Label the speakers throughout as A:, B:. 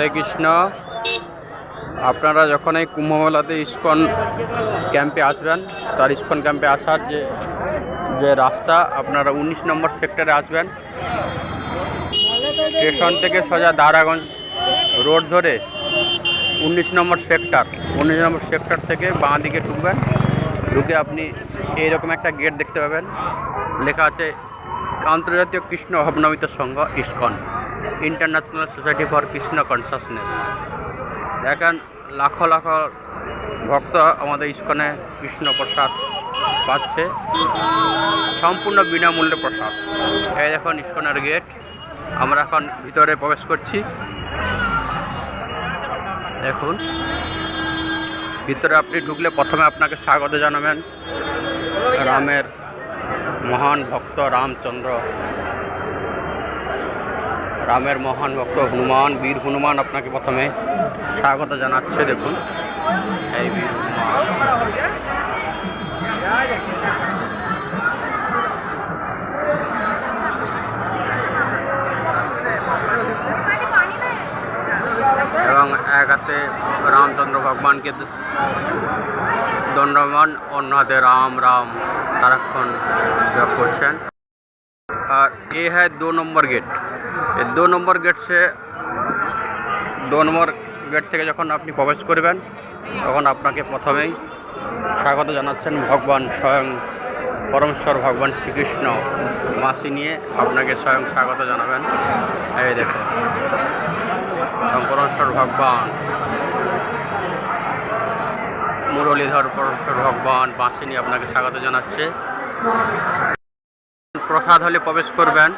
A: হরে কৃষ্ণ। আপনারা যখন এই কুম্ভমেলাতে ইস্কন ক্যাম্পে আসবেন, তার ইস্কন ক্যাম্পে আসার যে যে রাস্তা, আপনারা উনিশ নম্বর সেক্টরে আসবেন। স্টেশন থেকে সোজা দারাগঞ্জ রোড ধরে উনিশ নম্বর সেক্টর, উনিশ নম্বর সেক্টর থেকে বাঁ দিকে ঢুকবেন। ঢুকে আপনি এইরকম একটা গেট দেখতে পাবেন। লেখা আছে আন্তর্জাতীয় কৃষ্ণ ভাবনামিত সংঘ ISKCON. International Society for Krishna Consciousness. দেখেন, লাখো লাখো ভক্ত আমাদের ইস্কনে কৃষ্ণ প্রসাদ পাচ্ছে। সম্পূর্ণ বিনামূল্যে প্রসাদ। এই দেখুন ইস্কনের গেট। আমরা এখন ভিতরে প্রবেশ করছি। দেখুন। ভিতরে আপনি ঢুকলে প্রথমে আপনাকে স্বাগত জানাবেন। রামের মহান ভক্ত রামচন্দ্র। রামের মহান ভক্ত হনুমান, বীর হনুমান আপনাকে প্রথমে স্বাগত জানাচ্ছে, দেখুন। এই বীর হনুমান। এবং এক হাতে রামচন্দ্র ভগবানকে দণ্ডমান, অন্য হাতে রাম রাম সারাক্ষণ জপ করছেন। আর এ হ্যাঁ দু নম্বর গেট। दो নম্বর গেট সে, দু নম্বর গেট থেকে যখন আপনি প্রবেশ করবেন, তখন আপনাকে প্রথমেই স্বাগত জানাচ্ছেন ভগবান স্বয়ং পরমেশ্বর ভগবান শ্রীকৃষ্ণ মাসি নিয়ে আপনাকে স্বয়ং স্বাগত জানাবেন। এই দেখুন পরমেশ্বর ভগবান, মুরলীধর পরমেশ্বর ভগবান বাঁশি নিয়ে আপনাকে স্বাগত জানাচ্ছে। প্রসাদ হলে প্রবেশ করবেন।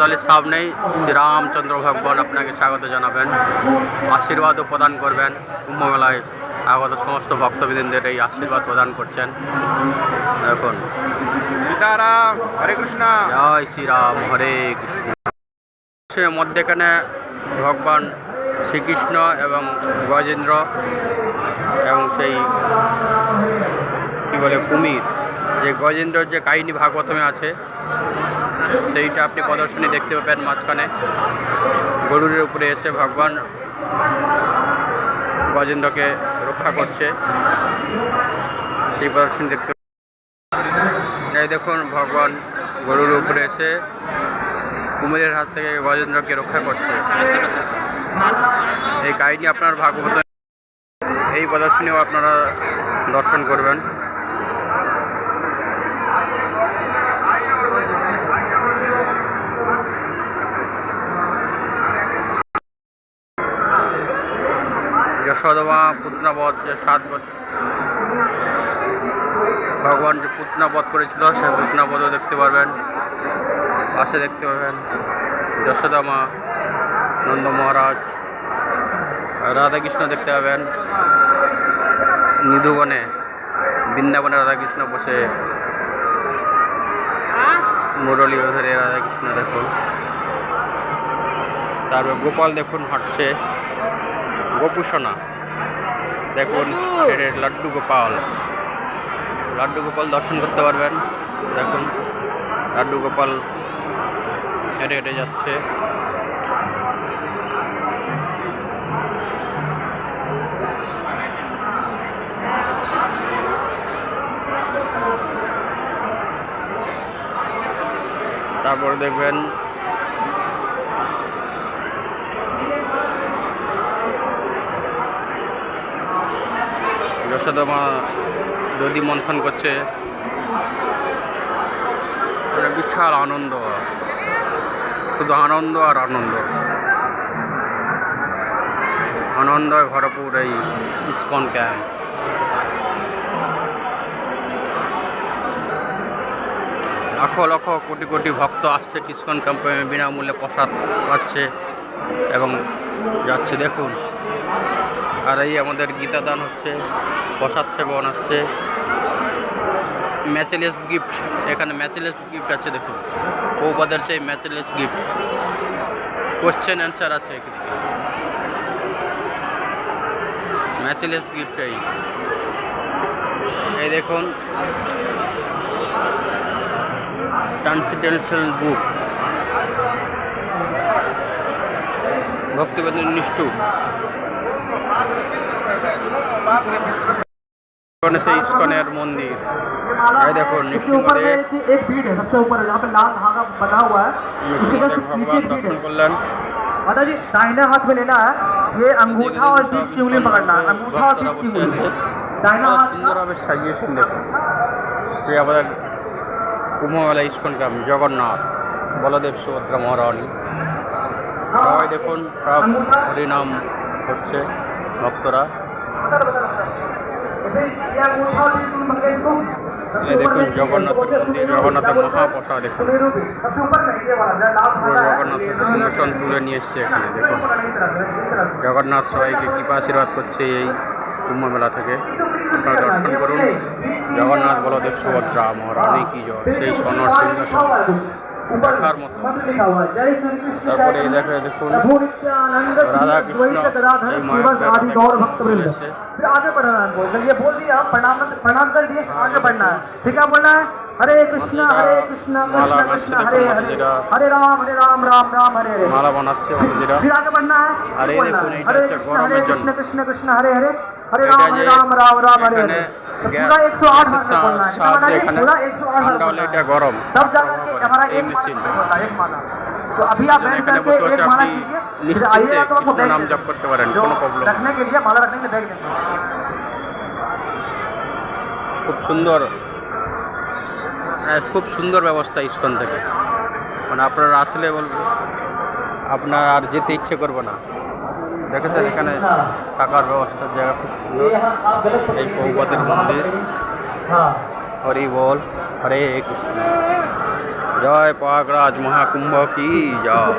A: হলের সামনেই শ্রীরামচন্দ্র ভগবান আপনাকে স্বাগত জানাবেন। আশীর্বাদও প্রদান করবেন। কুম্ভমেলায় আগত সমস্ত ভক্তবৃন্দের এই আশীর্বাদ প্রদান করছেন। দেখুন।
B: সীতারাম হরে কৃষ্ণ।
A: জয় শ্রীরাম হরে কৃষ্ণ। মধ্যেখানে ভগবান শ্রীকৃষ্ণ এবং গজেন্দ্র এবং সেই কি বলে কুমির। যে গজেন্দ্রর যে কাহিনী ভাগবতমে আছে সেইটা আপনি প্রদর্শনী দেখতে পাবেন মাঝখানে। গরুরের উপরে এসে ভগবান গজেন্দ্রকে রক্ষা করছে। সেই প্রদর্শনী দেখতে এই দেখুন, ভগবান গরুর উপরে এসে কুমিরের হাত থেকে গজেন্দ্রকে রক্ষা করছে। এই কাহিনী আপনার ভাগবত এই প্রদর্শনীও আপনারা দর্শন করবেন। যশোদমা পুতনাবধ যে সাত বছর ভগবান যে পুতনাবধ করেছিল সেই পুতনাবধও দেখতে পারবেন। পাশে দেখতে পাবেন যশোদা মা নন্দ মহারাজ, রাধাকৃষ্ণ দেখতে পাবেন। নিধুবনে বৃন্দাবনে রাধাকৃষ্ণ বসে। মুরলী ধরে রাধাকৃষ্ণ দেখুন। তারপর গোপাল দেখুন হাঁটছে। গোপুসোনা। দেখুন লাড্ডু গোপাল। লাড্ডু গোপাল দর্শন করতে পারবেন। দেখুন, লাড্ডু গোপাল হেঁটে হেঁটে যাচ্ছে। তারপর দেখবেন যশোদমা দধি মন্থন করছে বিশাল আনন্দ। শুধু আনন্দ আর আনন্দ। আনন্দ ভরপুর এই ইস্কন ক্যাম্প। লাখো লক্ষ কোটি কোটি ভক্ত আসছে ইস্কন ক্যাম্পে, বিনামূল্যে প্রসাদ পাচ্ছে এবং যাচ্ছে। দেখুন আর এই আমাদের গীতা দান হচ্ছে, প্রসাদ সেবন আসছে। ম্যাচেলেস গিফট এখানে ম্যাচেলেস গিফট আছে দেখুন। পৌপাদের সেই ম্যাচেলেস গিফট কোশ্চেন অ্যান্সার আছে এখানে। ম্যাচেলেস গিফট এই। দেখুন। ট্রান্সিডেন্সিয়াল বুক ভক্তিবেদন নিষ্ঠু এখানে সেই ইস্কনের মন্দির এই দেখুন
C: इसके ऊपर में
A: নৃসিংহদেব
C: एक एक बीड है सबसे ऊपर जहाँ पे लाल धागा बना हुआ है उसके
A: নৃসিংহদেব
C: जस्ट नीचे
A: ভগবান
C: एक बीड
A: দর্শন
C: है
A: করলেন
C: माता जी दाहिने हाथ में लेना है ये अंगूठा और बीच की उंगली पकड़ना है अंगूठा और बीच की उंगली दाहिना
A: কত
C: हाथ
A: সুন্দরভাবে সাজিয়েছেন দেখুন সে আমাদের কুম্ভমেলা ইস্কন গ্রাম জগন্নাথ বলদেব সুভদ্রা মহারানী সবাই দেখুন সব হরিনাম হচ্ছে ভক্তরা। দেখুন জগন্নাথের মন্দির, জগন্নাথের মহাপ্রসাদ দেখুন। জগন্নাথ তুলে নিয়ে এসছে এখানে, দেখুন। জগন্নাথ সবাইকে কৃপা আশীর্বাদ করছে এই কুম্ভ মেলা থেকে। আপনারা দর্শন করুন। জগন্নাথ বলদেব সুভদ্রা মহারানী কি জয়। সেই সনর সিংহাসন। তার মতো রাধা কৃষ্ণ
C: आगे बढ़ना है बोल ये बोल दिया प्रणाम कर दिए आगे बढ़ना है ठीक है बोलना है हरे कृष्ण हरे कृष्ण कृष्णा कृष्णा हरे हरे हरे राम हरे राम राम राम हरे हरे
A: माला बनाচ্ছে
C: फिर आगे बढ़ना है हरे कृष्ण
A: नहीं
C: कृष्ण কৃষ্ণ হরে हरे কৃষ্ণ
A: কৃষ্ণ
C: राम
A: হরে।
C: হরে রাম রাম রাম রাম
A: এখানে ঠান্ডা হলে গরম। এই মেশিন এখানে বসে বসে আপনি নিশ্চিন্তে নাম করতে পারেন প্রবলেম খুব সুন্দর খুব সুন্দর ব্যবস্থা ইস্কন থেকে। মানে আপনারা আসলে বলবে আপনার আর যেতে ইচ্ছে করব না। দেখেছেন এখানে থাকার ব্যবস্থার জায়গা খুব সুন্দর। এই পৌপাতের মন্দির। হরি বল। হরে কৃষ্ণ। জয় প্রয়াগরাজ মহাকুম্ভ কি জয়।